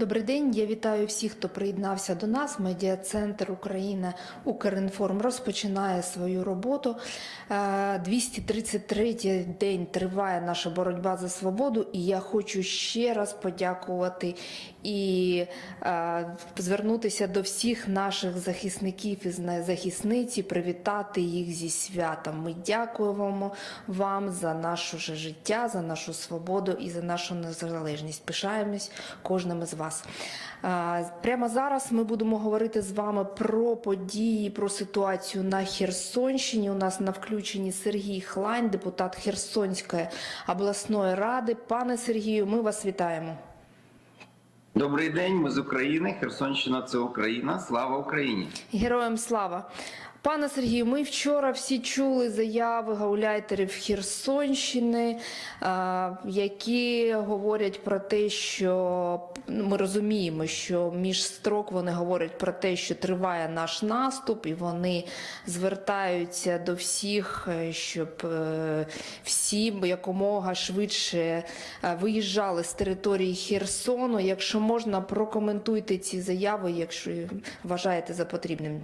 Добрий день. Я вітаю всіх, хто приєднався до нас. Медіа-центр Україна Укрінформ розпочинає свою роботу. Е, 233 день триває наша боротьба за свободу, і я хочу ще раз подякувати і е, звернутися до всіх наших захисників і захисниць, привітати їх зі святом. Ми дякуємо вам за наше життя, за нашу свободу і за нашу незалежність. Пишаємось кожним із вас. Е, Прямо зараз ми будемо говорити з вами про події, про ситуацію на Херсонщині. У нас на включенні Сергій Хлань, депутат Херсонської обласної ради. Пане Сергію, ми вас вітаємо. Добрий день, ми з України. Херсонщина це Україна. Слава Україні! Героям слава. Пане Сергію, ми вчора всі чули заяви гауляйтерів Херсонщини, які говорять про те, що ну, ми розуміємо, що між строк вони говорять про те, що триває наш наступ, і вони звертаються до всіх, е, щоб е, всі якомога швидше е, виїжджали з території Херсону. Якщо можна, прокоментуйте ці заяви, якщо вважаєте за потрібним.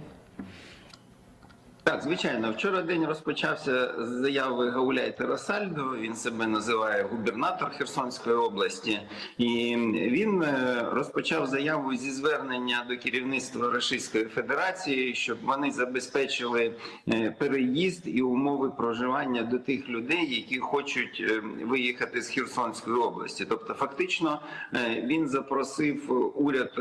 Так, звичайно, вчора день розпочався з заяви Гауляйтера Сальдо. Він себе називає губернатор Херсонської області, і він е, розпочав заяву зі звернення до керівництва Російської Федерації, щоб вони забезпечили е, переїзд і умови проживання до тих людей, які хочуть е, виїхати з Херсонської області. Тобто, фактично, він запросив уряд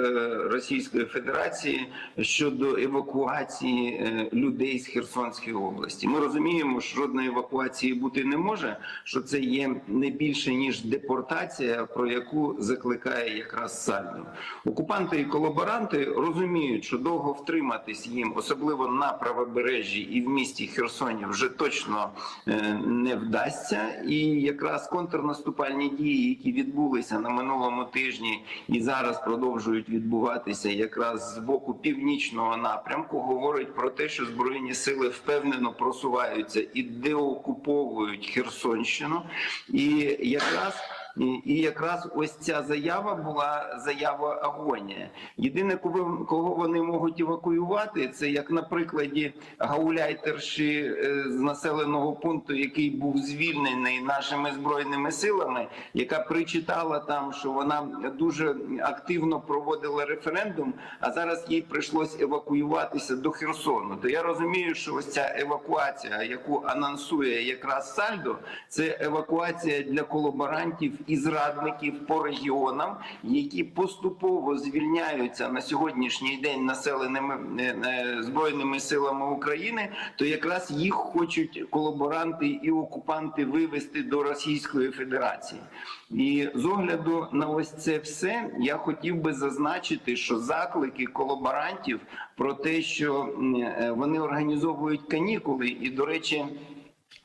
Російської Федерації щодо евакуації людей з Херсонської області. Ми розуміємо, що жодної евакуації бути не може. Що це є не більше ніж депортація, про яку закликає якраз Сальдо. Окупанти і колаборанти розуміють, що довго втриматись їм, особливо на правобережжі і в місті Херсоні, вже точно е, не вдасться. І якраз контрнаступальні дії, які відбулися на минулому тижні і зараз продовжують відбуватися, якраз з боку північного напрямку, говорять про те, що збройні сили впевнено просуваються і деокуповують Херсонщину, і якраз. І- якраз ось ця заява була заява агонія. Єдине, кого вони можуть евакуювати, це як на прикладі гауляйтерші е, з населеного пункту, який був звільнений нашими збройними силами, яка причитала там, що вона дуже активно проводила референдум, а зараз їй прийшлось евакуюватися до Херсону. То я розумію, що ось ця евакуація, яку анонсує якраз Сальдо, це евакуація для колаборантів і зрадників по регіонам, які поступово звільняються на сьогоднішній день населеними е, е, збройними силами України. То якраз їх хочуть колаборанти і окупанти вивести до Російської Федерації. І з огляду на ось це все я хотів би зазначити, що заклики колаборантів про те, що е, вони організовують канікули, і до речі.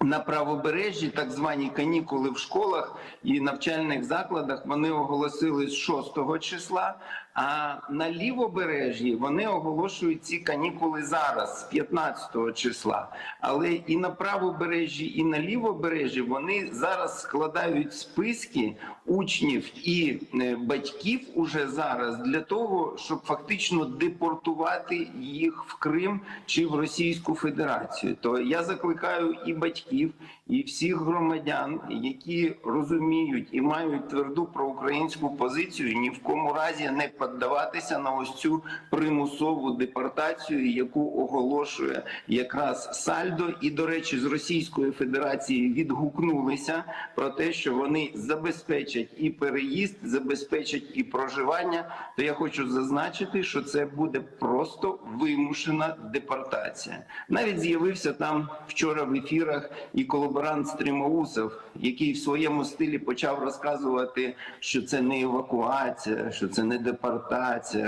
На правобережжі так звані канікули в школах і навчальних закладах вони оголосили з 6 числа. А на лівобережжі вони оголошують ці канікули зараз, з 15 числа. Але і на правобережжі, і на лівобережжі вони зараз складають списки учнів і е, батьків уже зараз для того, щоб фактично депортувати їх в Крим чи в Російську Федерацію. То я закликаю і батьків, і всіх громадян, які розуміють і мають тверду проукраїнську позицію, ні в кому разі не піддаватися на ось цю примусову депортацію, яку оголошує якраз Сальдо. І до речі, з Російської Федерації відгукнулися про те, що вони забезпечать і переїзд, забезпечать і проживання. То я хочу зазначити, що це буде просто вимушена депортація. Навіть з'явився там вчора в ефірах і колаборант Стримоусов, який в своєму стилі почав розказувати, що це не евакуація, що це не депортація,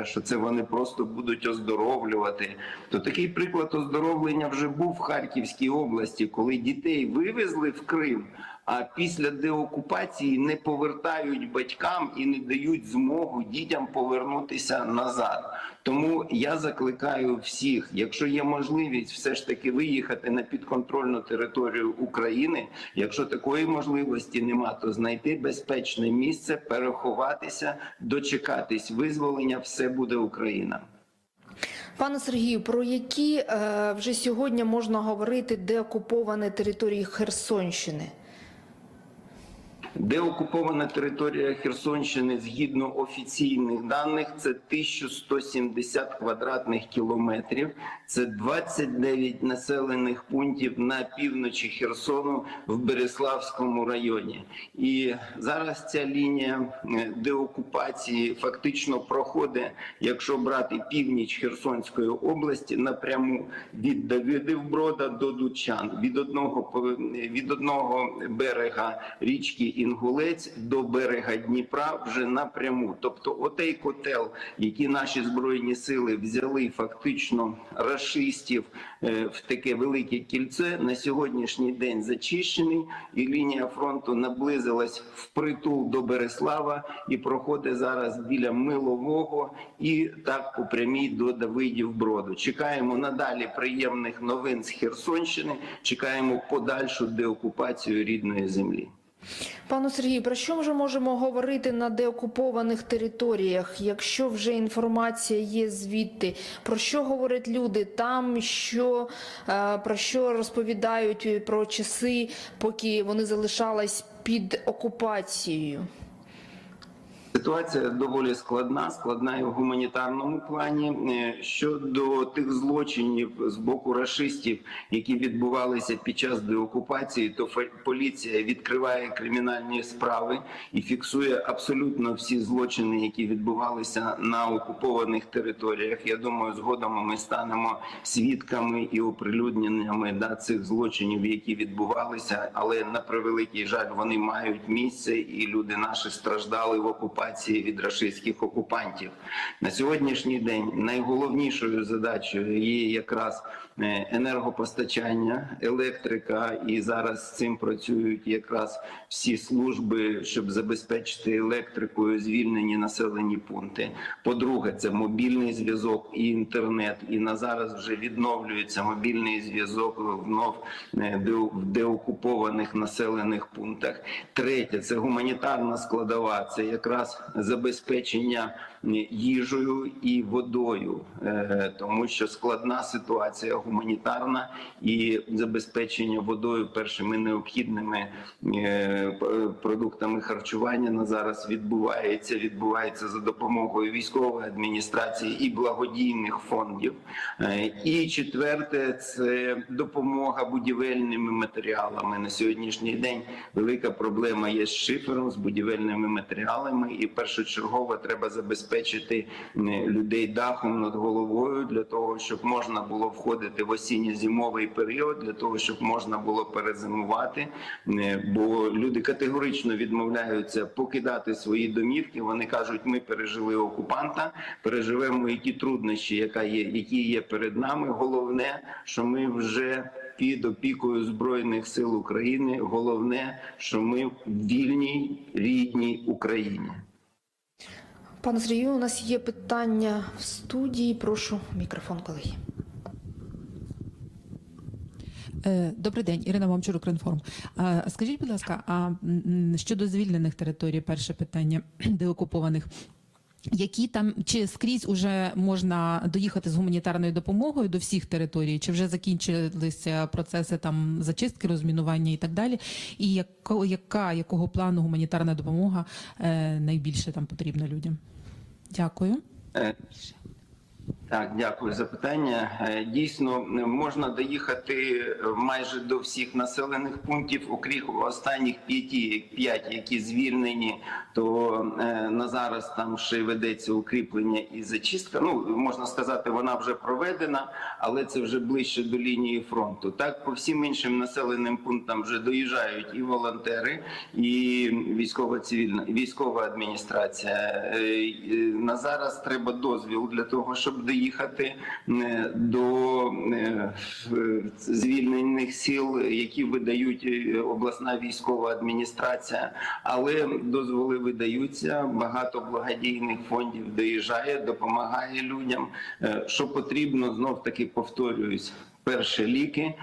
що це вони просто будуть оздоровлювати. То такий приклад оздоровлення вже був в Харківській області, коли дітей вивезли в Крим. А після деокупації не повертають батькам і не дають змогу дітям повернутися назад. Тому я закликаю всіх, якщо є можливість, все ж таки виїхати на підконтрольну територію України. Якщо такої можливості нема, то знайти безпечне місце, переховатися, дочекатись визволення. Все буде Україна. Пане Сергію, про які е, вже сьогодні можна говорити деокуповані території Херсонщини? Деокупована територія Херсонщини згідно офіційних даних це 1170 квадратних кілометрів. Це 29 населених пунктів на півночі Херсону в Береславському районі. І зараз ця лінія е, деокупації фактично проходить, якщо брати північ Херсонської області напряму від Давидівброда до Дучан, від одного від одного берега річки Інгулець до берега Дніпра вже напряму. Тобто, отей котел, який наші збройні сили взяли фактично рашистів е, в таке велике кільце, на сьогоднішній день зачищений, і лінія фронту наблизилась впритул до Береслава і проходить зараз біля Милового і так по прямій до Давидів Броду. Чекаємо надалі приємних новин з Херсонщини. Чекаємо подальшу деокупацію рідної землі. Пане Сергію, про що ми можемо говорити на деокупованих територіях, якщо вже інформація є звідти? Про що говорять люди там? Що е, про що розповідають про часи, поки вони залишались під окупацією? Ситуація доволі складна, складна і в гуманітарному плані. Е, Щодо тих злочинів з боку рашистів, які відбувалися під час деокупації, то поліція відкриває кримінальні справи і фіксує абсолютно всі злочини, які відбувалися на окупованих територіях. Я думаю, згодом ми станемо свідками і оприлюдненнями да, цих злочинів, які відбувалися, але на превеликий жаль, вони мають місце, і люди наші страждали в окупації від рашистських окупантів. На сьогоднішній день найголовнішою задачею є якраз енергопостачання, електрика, і зараз з цим працюють якраз всі служби, щоб забезпечити електрикою звільнені населені пункти. По-друге, це мобільний зв'язок і інтернет. І на зараз вже відновлюється мобільний зв'язок внов е, в деокупованих населених пунктах. Третє це гуманітарна складова. Це якраз забезпечення е, їжею і водою, е, тому що складна ситуація гуманітарна і забезпечення водою першими необхідними е, продуктами харчування на зараз відбувається. Відбувається за допомогою військової адміністрації і благодійних фондів. Е, І четверте це допомога будівельними матеріалами. На сьогоднішній день велика проблема є з шифером, з будівельними матеріалами, і першочергово треба забезпечити е, людей дахом над головою для того, щоб можна було входити в осінньо-зимовий період, для того, щоб можна було перезимувати. Бо люди категорично відмовляються покидати свої домівки. Вони кажуть, ми пережили окупанта, переживемо які труднощі, яка є, які є перед нами. Головне, що ми вже під опікою збройних сил України. Головне, що ми в вільній рідній Україні. Пане Сергію, у нас є питання в студії. Прошу мікрофон, колеги. Е, Добрий день, Ірина Мамчур, Укрінформ. Скажіть, будь ласка, а щодо звільнених територій, перше питання деокупованих. Які там чи скрізь уже можна доїхати з гуманітарною допомогою до всіх територій, чи вже закінчилися процеси там зачистки, розмінування і так далі? І яко, яка якого плану гуманітарна допомога е, найбільше там потрібна людям? Дякую. Так, дякую за питання. Е, Дійсно, можна доїхати е, майже до всіх населених пунктів, окрім останніх п'ять, які звільнені, то е, на зараз там ще ведеться укріплення і зачистка. Ну можна сказати, вона вже проведена, але це вже ближче до лінії фронту. Так, по всім іншим населеним пунктам вже доїжджають і волонтери, і військова цивільна військова адміністрація. На зараз треба дозвіл для того, щоб доїхати доїхати е, до е, звільнених сіл, які видають е, обласна військова адміністрація, але дозволи видаються. Багато благодійних фондів доїжджає, допомагає людям. Що потрібно, знов таки повторююсь. Перше ліки,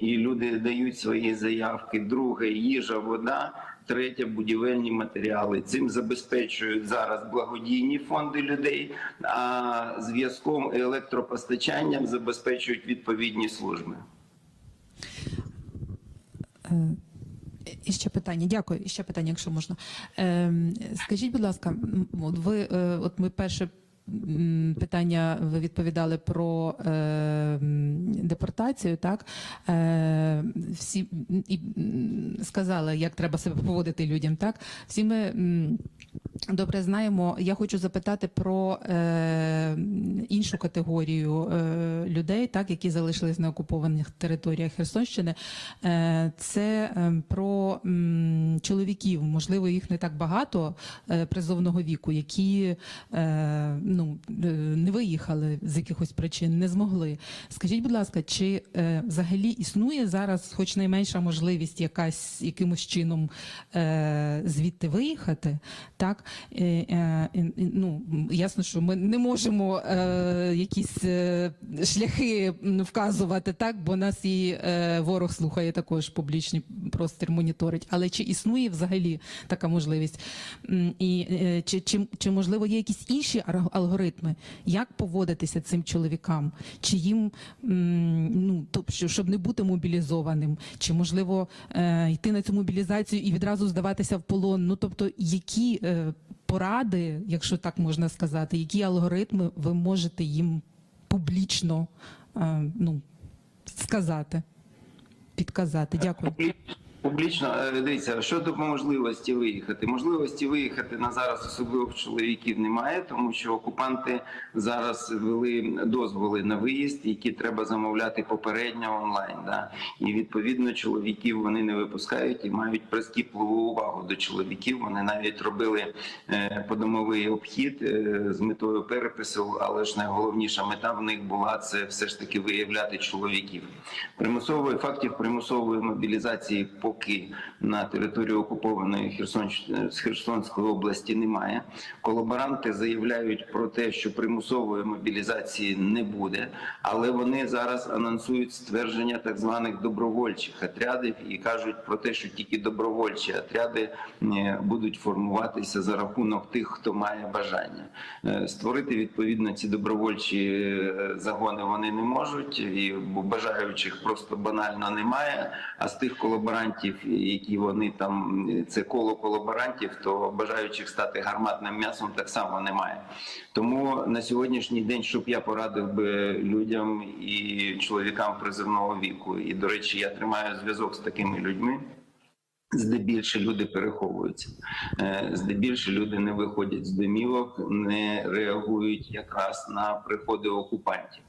і люди дають свої заявки. Друге їжа, вода. Третє будівельні матеріали. Цим забезпечують зараз благодійні фонди людей, а зв'язком і електропостачанням забезпечують відповідні служби. Е, І ще питання, дякую. І ще питання, якщо можна. Ем, Скажіть, будь ласка, ви е, от ми перше питання ви відповідали про е, депортацію, так е, всі і сказали, як треба себе поводити людям. Так, всі ми. Добре, знаємо. Я хочу запитати про е, іншу категорію е, людей, так які залишились на окупованих територіях Херсонщини. Е, це е, про м, чоловіків, можливо, їх не так багато е, призовного віку, які е, ну, е, не виїхали з якихось причин, не змогли. Скажіть, будь ласка, чи е, взагалі існує зараз, хоч найменша можливість, якась якимось чином е, звідти виїхати? Так ну ясно, що ми не можемо е, якісь е, шляхи вказувати, так бо нас і е, ворог слухає також публічний простір моніторить. Але чи існує взагалі така можливість? І е, чи, чи, чи можливо є якісь інші алгоритми, як поводитися цим чоловікам? Чи їм ну тобто, щоб не бути мобілізованим, чи можливо е, йти на цю мобілізацію і відразу здаватися в полон? Ну тобто, які е, поради, якщо так можна сказати, які алгоритми ви можете їм публічно е, ну, сказати, підказати? Дякую. Публічно е, дивіться, щодо можливості виїхати. Можливості виїхати на зараз, особливо чоловіків, немає, тому що окупанти зараз ввели дозволи на виїзд, які треба замовляти попередньо онлайн. Да? І відповідно чоловіків вони не випускають і мають прискіпливу увагу до чоловіків. Вони навіть робили е, подомовий обхід е, з метою перепису, але ж найголовніша мета в них була це все ж таки виявляти чоловіків. Примусової фактів примусової мобілізації поки на території окупованої Херсонської області немає. Колаборанти заявляють про те, що примусової мобілізації не буде, але вони зараз анонсують ствердження так званих добровольчих отрядів і кажуть про те, що тільки добровольчі отряди е, будуть формуватися за рахунок тих, хто має бажання Е, створити відповідно ці добровольчі е, загони. Вони не можуть, і бажаючих просто банально немає. А з тих колаборантів, які вони там це коло колаборантів, то бажаючих стати гарматним м'ясом так само немає. Тому на сьогоднішній день, щоб я порадив би людям і чоловікам призивного віку, і до речі, я тримаю зв'язок з такими людьми. Здебільше люди переховуються, Е, здебільше люди не виходять з домівок, не реагують якраз на приходи окупантів.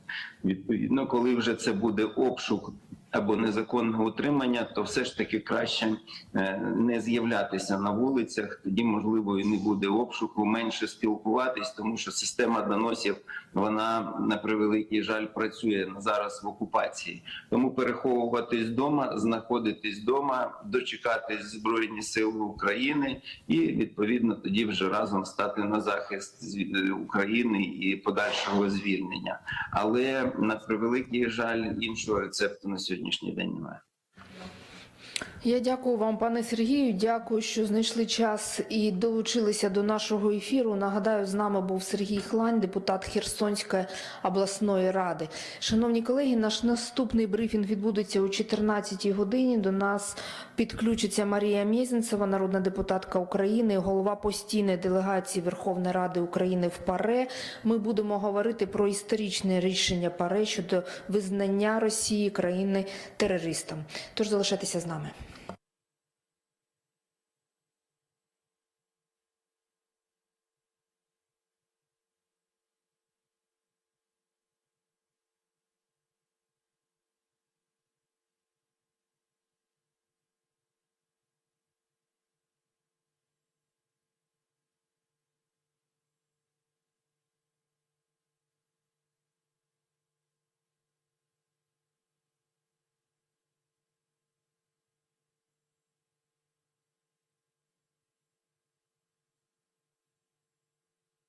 Відповідно, коли вже це буде обшук або незаконне утримання, то все ж таки краще е, не з'являтися на вулицях. Тоді можливо і не буде обшуку, менше спілкуватись, тому що система доносів вона на превеликий жаль працює зараз в окупації. Тому переховуватись вдома, знаходитись вдома, дочекатись збройні сили України і відповідно тоді вже разом стати на захист зві- України і подальшого звільнення. Але на превеликий жаль, іншого рецепту на сьогоднішній день немає. Я дякую вам, пане Сергію. Дякую, що знайшли час і долучилися до нашого ефіру. Нагадаю, з нами був Сергій Хлань, депутат Херсонської обласної ради. Шановні колеги, наш наступний брифінг відбудеться о 14-й годині. До нас підключиться Марія Мєзінцева, народна депутатка України, голова постійної делегації Верховної Ради України в ПАРЕ. Ми будемо говорити про історичне рішення ПАРЕ щодо визнання Росії країни терористом. Тож залишайтеся з нами.